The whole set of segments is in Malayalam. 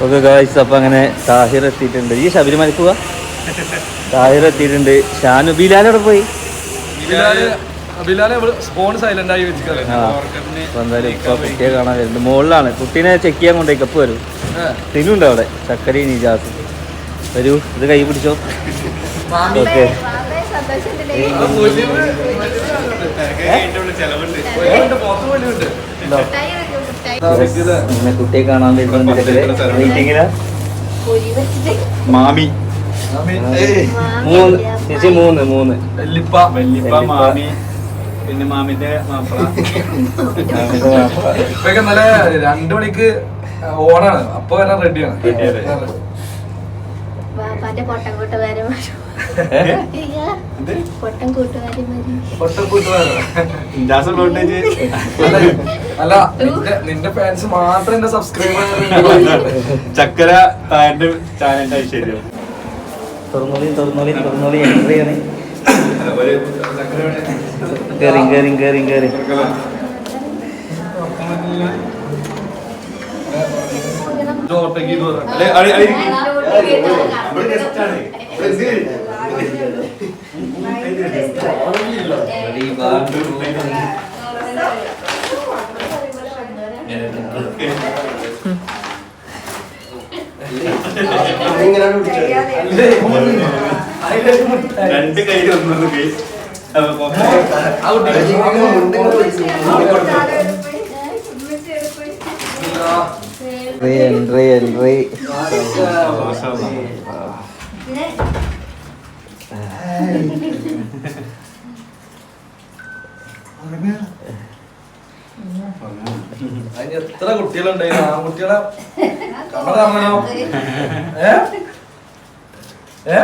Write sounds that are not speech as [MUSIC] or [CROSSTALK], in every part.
ഓക്കെ ഗായ്സ് അപ്പം അങ്ങനെ താഹിർ എത്തിയിട്ടുണ്ട് ഈ ശബരിമലക്ക് പോവാ താഹിർ എത്തിയിട്ടുണ്ട് ഷാനു ബിലാൽ എവിടെ പോയി കുട്ടിയെ കാണാൻ വരുന്നുണ്ട് മുകളിലാണ് കുട്ടീനെ ചെക്ക് ചെയ്യാൻ കൊണ്ടേ കപ്പ് വരും തിനുണ്ട് അവിടെ ചക്കരി നിജാസ് വരൂ ഇത് കൈ പിടിച്ചോ ഓക്കെ ഇങ്ങനെ കുട്ടിയെ കാണാൻ മീറ്റിങ്ങിലാ മാമി മൂന്ന്. ചേച്ചി മൂന്ന് മൂന്ന്. വല്ലിപ്പ മാമി പിന്നെ മാമിന്റെ മാപ്പിള ഇപ്പൊക്കെ നല്ല രണ്ടു മണിക്ക് ഓണാണ് അപ്പൊ വരാൻ റെഡിയാണ് പാപ്പാന്റെ പൊട്ടം കൂട്ടുകാരൻ പൊട്ടം കൂട്ടുകാരൻ അല്ല നിന്റെ ഫാൻസ് മാത്രം എന്റെ സബ്സ്ക്രൈബർ ചക്കര താന്റെ ചാനലിന്റെ ഐശ്വര്യം തുറന്നോളി തുറന്നോളി തുറന്നോളി എൻട്രി ആണ്. ഒരു കേറി കേറി കേറി കേറി. Two, രണ്ട് കൈ ഒന്നു കൈ അപ്പൊ എൻട്രി എൻട്രി എത്ര കുട്ടികളുണ്ടായിരുന്നു? ആ കുട്ടികളെ കണ്ണട കാണണോ ഏ? ഏ?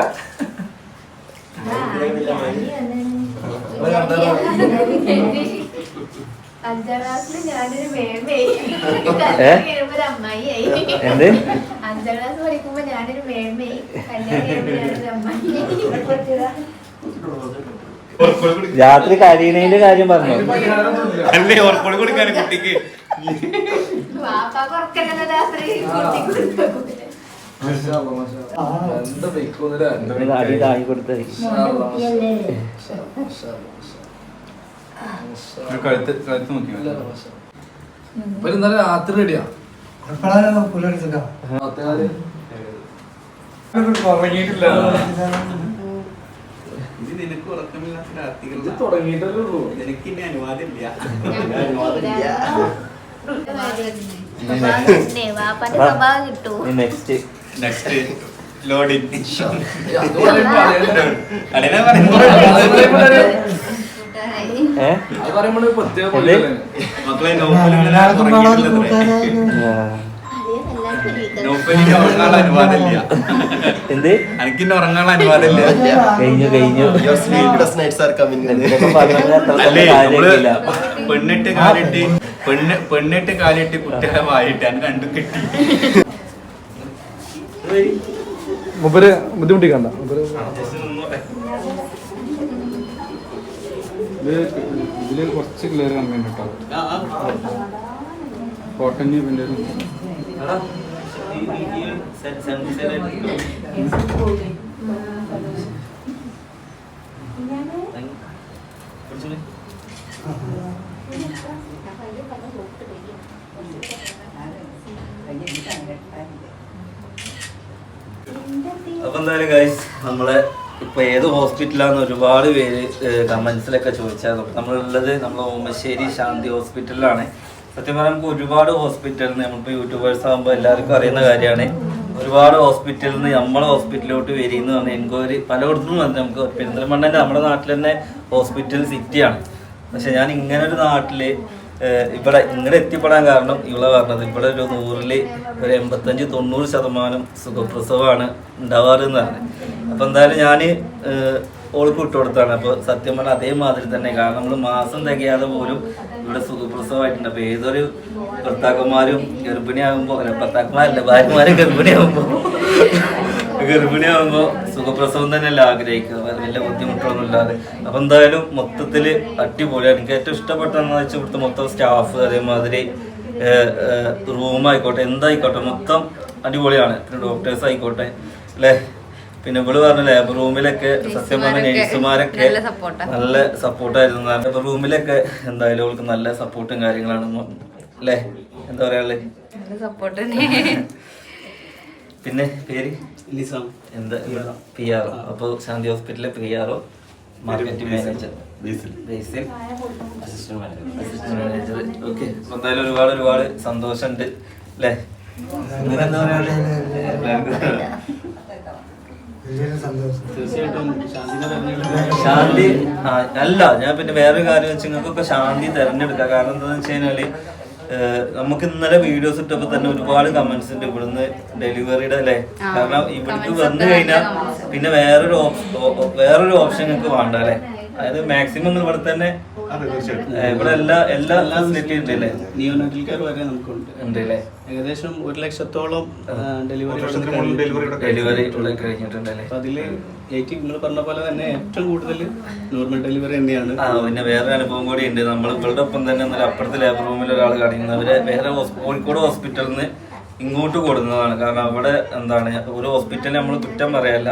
കണ്ടല്ലോ. അഞ്ചാം ക്ലാസ്സിൽ ഞാനൊരു മേമയായി ഏ? ഒരു അമ്മായിയായി എന്ത്? അഞ്ചാം ക്ലാസ് പഠിക്കുമ്പോ ഞാനൊരു മേമയായി കല്യാണം കഴിയുമ്പോ ഞാനൊരു അമ്മായി രാത്രി കരീനേന്റെ കാര്യം പറഞ്ഞു? അല്ലേ ഓർക്കോട് കൊടുക്കാൻ കുട്ടിക്ക്. അടി താങ്ങി കൊടുത്തത് കഴുത്ത് കഴുത്ത് നോക്കി ഇല്ല. ഇവർ ഇന്നലെ രാത്രി റെഡിയാ. ഉറങ്ങിയിട്ടില്ല. ഇത് നിനക്ക് ഉറക്കമില്ലാത്ത രാത്രികൾ തുടങ്ങിയിട്ടല്ലേ ഉള്ളൂ. നിനക്ക് ഇനി സ്വഭാവം കിട്ടൂ നെക്സ്റ്റ് നെക്സ്റ്റ് ലോഡിങ് എന്ത്? നോഫലിന് ഉറങ്ങാനുള്ള അനുവാദമില്ല. കഴിഞ്ഞു കഴിഞ്ഞു. പെണ്ണിട്ട് കാലിട്ട് പെണ്ണ് പെണ്ണിട്ട് കാലിട്ട് കുട്ടികളെ വായിട്ട് അത് കണ്ടു കിട്ടി. മുപ്പര് ബുദ്ധിമുട്ടിക്കണ്ട. മൂപ്പര് ഇതിൽ കുറച്ച് ക്ലിയർ കമ്മിയുണ്ട് കേട്ടോ. പിന്നെ അപ്പൊ എന്തായാലും ഗൈസ് നമ്മളെ ഇപ്പൊ ഏത് ഹോസ്പിറ്റലാന്ന് ഒരുപാട് പേര് കമന്റ്സിലൊക്കെ ചോദിച്ചായിരുന്നു നമ്മളുള്ളത് നമ്മൾ ഓമശ്ശേരി ശാന്തി ഹോസ്പിറ്റലിലാണ്. സത്യം പറഞ്ഞാൽ നമുക്ക് ഒരുപാട് ഹോസ്പിറ്റലിൽ നമ്മളിപ്പോൾ യൂട്യൂബേഴ്സ് ആകുമ്പോൾ എല്ലാവർക്കും അറിയുന്ന കാര്യമാണ്. ഒരുപാട് ഹോസ്പിറ്റലിൽ നിന്ന് നമ്മളെ ഹോസ്പിറ്റലിലോട്ട് വരികയെന്ന് പറഞ്ഞാൽ എൻക്വയറി പലയിടത്തും വന്നു നമുക്ക് പെരിന്തൽമണ്ണ നമ്മുടെ നാട്ടിൽ തന്നെ ഹോസ്പിറ്റൽ സിറ്റിയാണ്. പക്ഷെ ഞാൻ ഇങ്ങനെ ഒരു നാട്ടിൽ ഏഹ്, ഇവിടെ ഇങ്ങനെ എത്തിപ്പെടാൻ കാരണം ഇവിടെ പറഞ്ഞത്. ഇവിടെ ഒരു നൂറിൽ ഒരു എൺപത്തഞ്ച് തൊണ്ണൂറ് ശതമാനം സുഖപ്രസവമാണ് ഉണ്ടാവാറ് പറഞ്ഞു അപ്പൊ എന്തായാലും ഞാൻ ഓൾക്ക് വിട്ടു കൊടുത്താണ് അപ്പൊ സത്യം പറഞ്ഞാൽ അതേമാതിരി തന്നെ. കാരണം നമ്മൾ മാസം തികയാതെ പോലും ഇവിടെ സുഖപ്രസവമായിട്ടുണ്ട്. അപ്പൊ ഏതൊരു ഭർത്താക്കന്മാരും ഗർഭിണിയാകുമ്പോ ഭർത്താക്കന്മാരല്ല ഭാര്യമാരും ഗർഭിണിയാകുമ്പോ ഗർഭിണിയാകുമ്പോ സുഖപ്രസവം തന്നെയല്ല ആഗ്രഹിക്കുക. വലിയ ബുദ്ധിമുട്ടൊന്നും ഇല്ലാതെ അപ്പൊ എന്തായാലും മൊത്തത്തിൽ അടിപൊളിയാണ്. എനിക്ക് ഏറ്റവും ഇഷ്ടപ്പെട്ടതെന്ന് വെച്ചാൽ ഇവിടുത്തെ മൊത്തം സ്റ്റാഫ് അതേമാതിരി റൂം ആയിക്കോട്ടെ എന്തായിക്കോട്ടെ മൊത്തം അടിപൊളിയാണ്. ഡോക്ടേഴ്സ് ആയിക്കോട്ടെ അല്ലേ? പിന്നെ ഇവൾ പറഞ്ഞ ലേബർ റൂമിലൊക്കെ സത്യം പറഞ്ഞ നേഴ്സുമാരൊക്കെ നല്ല സപ്പോർട്ടായിരുന്നു ലേബർ റൂമിലൊക്കെ എന്തായാലും അവൾക്ക് നല്ല സപ്പോർട്ടും കാര്യങ്ങളാണ്. അല്ലേ? എന്താ പറയാ നല്ല സപ്പോർട്ട് [LAUGHS] പിന്നെ പേര്? എന്താ? പി ആർ അപ്പോൾ ശാന്തി ഹോസ്പിറ്റലിലെ P R O marketing manager Basil assistant manager okay എന്തായാലും ഒരുപാട് ഒരുപാട് സന്തോഷമുണ്ട്. അല്ലേ? എന്താ പറയാനുള്ളത്? തീർച്ചയായിട്ടും ശാന്തിനെ തെരഞ്ഞെടുക്കാൻ ശാന്തി ആ, അല്ല ഞാൻ പിന്നെ വേറൊരു കാര്യം വെച്ച് നിങ്ങൾക്കൊക്കെ ശാന്തി തെരഞ്ഞെടുക്കാം. കാരണം എന്താണെന്ന് വെച്ച് കഴിഞ്ഞാൽ നമുക്ക് ഇന്നലെ വീഡിയോസ് ഇട്ടപ്പോ തന്നെ ഒരുപാട് കമന്റ്സ് ഉണ്ട് ഇവിടുന്ന് ഡെലിവറിയുടെ അല്ലേ? കാരണം ഇവിടേക്ക് വന്നു കഴിഞ്ഞാൽ പിന്നെ വേറൊരു വേറൊരു ഓപ്ഷൻ നിങ്ങൾക്ക് വേണ്ട അല്ലേ? അതായത് മാക്സിമം ഇവിടെ തന്നെ ഇവിടെ എല്ലാ എല്ലാ ഫെസിലിറ്റി ഉണ്ട് അല്ലേ നിയോനാറ്റൽ കെയർ വരെ നമുക്കുണ്ട്. ഉണ്ട് അല്ലേ ഏകദേശം ഒരു ലക്ഷത്തോളം ഡെലിവറി ഡെലിവറി കഴിഞ്ഞിട്ടുണ്ട്. അല്ലേ അതിൽ അതിൽ എനിക്ക് നിങ്ങൾ പറഞ്ഞ പോലെ തന്നെ ഏറ്റവും കൂടുതൽ നോർമൽ ഡെലിവറി തന്നെയാണ്. ആ പിന്നെ വേറെ അനുഭവം കൂടി ഉണ്ട്. നമ്മൾ ഇവരുടെ ഒപ്പം തന്നെ ഇന്നലെ അപ്പുറത്തെ ലേബർ റൂമിൽ ഒരാൾ കാണിക്കുന്നവരെ അവരെ വേറെ കോഴിക്കോട് ഹോസ്പിറ്റലിൽ നിന്ന് ഇങ്ങോട്ട് കൊടുക്കുന്നതാണ്. കാരണം അവിടെ എന്താണ് ഒരു ഹോസ്പിറ്റലിൽ നമ്മൾ കുറ്റം പറയല്ല.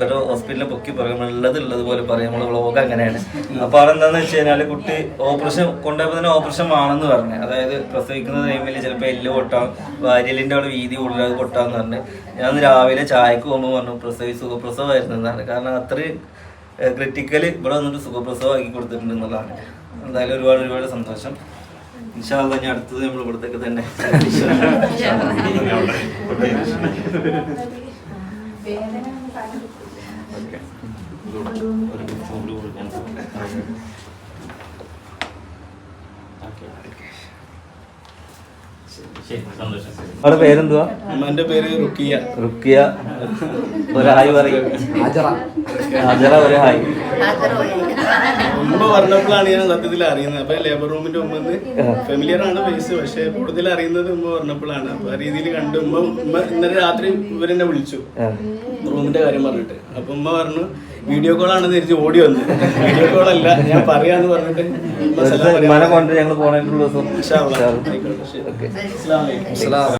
ഇവരുടെ ഹോസ്പിറ്റലിൽ പൊക്കി പറയും. ഉള്ളത് പോലെ പറയും. നമ്മൾ വ്ളോഗ് അങ്ങനെയാണ്. അപ്പൊ അതെന്താന്ന് വെച്ച് കഴിഞ്ഞാൽ കുട്ടി ഓപ്പറേഷൻ കൊണ്ടുപോയപ്പോ തന്നെ ഓപ്പറേഷൻ ആണെന്ന് പറഞ്ഞു. അതായത് പ്രസവിക്കുന്ന ടൈമിൽ ചിലപ്പോൾ എല്ല് പൊട്ടാം വാര്യലിന്റെ അവിടെ വീതി കൂടുതൽ അത് പൊട്ടാന്ന് പറഞ്ഞു. ഞാൻ രാവിലെ ചായക്ക് പോകുമ്പോൾ പറഞ്ഞു പ്രസവി സുഖപ്രസവമായിരുന്നു എന്നാണ്. കാരണം അത്രയും ക്രിറ്റിക്കൽ ഇവിടെ വന്നിട്ട് സുഖപ്രസവം ആക്കി കൊടുത്തിട്ടുണ്ട് എന്നുള്ളതാണ്. എന്തായാലും ഒരുപാട് ഒരുപാട് സന്തോഷം. ഞാൻ അടുത്തത് നമ്മൾ ഇവിടത്തേക്ക് തന്നെ. ഓക്കെ. ഒരു ഗിഫ്റ്റ് കൊടുക്കാൻ അവിടെ പേരെന്തുവാ? എന്റെ പേര് റുക്കിയ റുക്കിയ ഒരു ഹായ് പറയും. ഹാജറ. ഒരു ഹായ് പറഞ്ഞപ്പോഴാണ് ഞാൻ സത്യത്തിൽ അറിയുന്നത്. അപ്പൊ ലേബർ റൂമിന്റെ ഉമ്മ ഫെമിലിയർ ആണ് ഫേസ് പക്ഷെ കൂടുതൽ അറിയുന്നത് ഉമ്മ പറഞ്ഞപ്പോഴാണ്. അപ്പൊ ആ രീതിയിൽ കണ്ട് ഉമ്മ ഉമ്മ ഇന്നലെ രാത്രി ഇവരെന്നെ വിളിച്ചു. റൂമിന്റെ കാര്യം പറഞ്ഞിട്ട്. അപ്പൊ ഉമ്മ പറഞ്ഞു വീഡിയോ കോളാണ് തിരിച്ച് ഓടി വന്നത് വീഡിയോ കോളല്ല ഞാൻ പറയാന്ന് പറഞ്ഞിട്ട് മന കൊണ്ട് ഞങ്ങൾ പോണേക്കുള്ള ദിവസം.